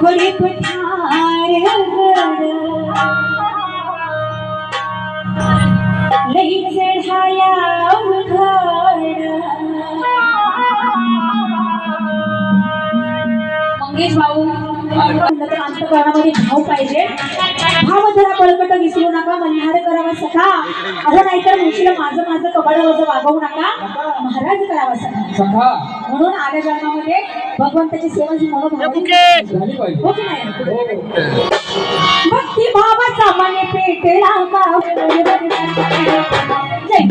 पुढे पठार लई चढाया मंगेश भाऊ अंतकरणामध्ये भाव पाहिजे. भाव जरा बळकट विसरू नका मल्हार करावा सखा अहो नाहीतर मुशीला माझं माझं कबाड वजं वागवू नका. महाराज करावा सखा. म्हणून आल्या जन्मामध्ये भगवंताची सेवा ही मनोभावी हो की नाही. भक्ती भावाचा मने पेटला जय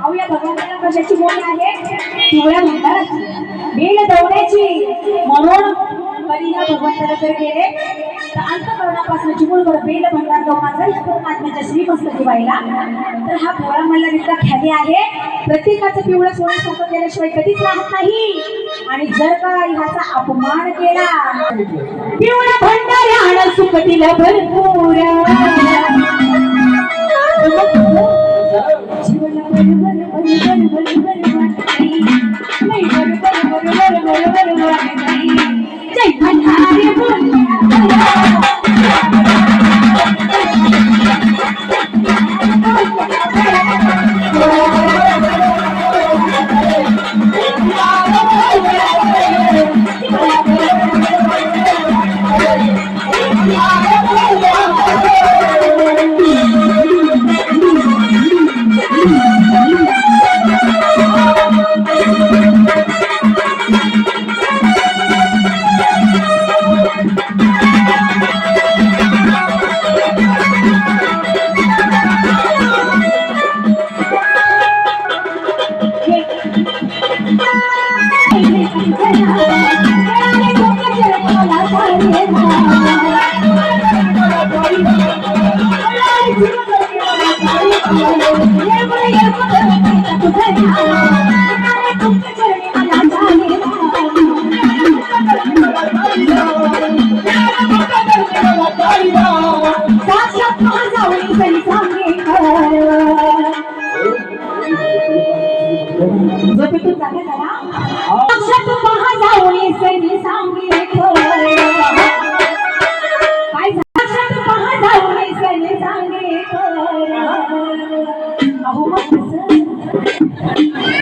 Aku ya bagaimana कधी या भगवंताला जर गेले. तर अंतकरणापासून चिमुळवर बेल भंडार गौमाचा या परमात्म्याच्या श्रीमस्तकी दिवायला तर हा भोळा मला इतका ख्याती आहे. प्रत्येकाचं पिवळं सोनं सोबत केल्याशिवाय कधीच राहत नाही. आणि जर का ह्याचा अपमान केला पिवळा भंडार सुखतीला भरपूर. जीवना बरोबर बरोबर बरोबर बरोबर नाही बरोबर बरोबर बरोबर Thank you. Thank you.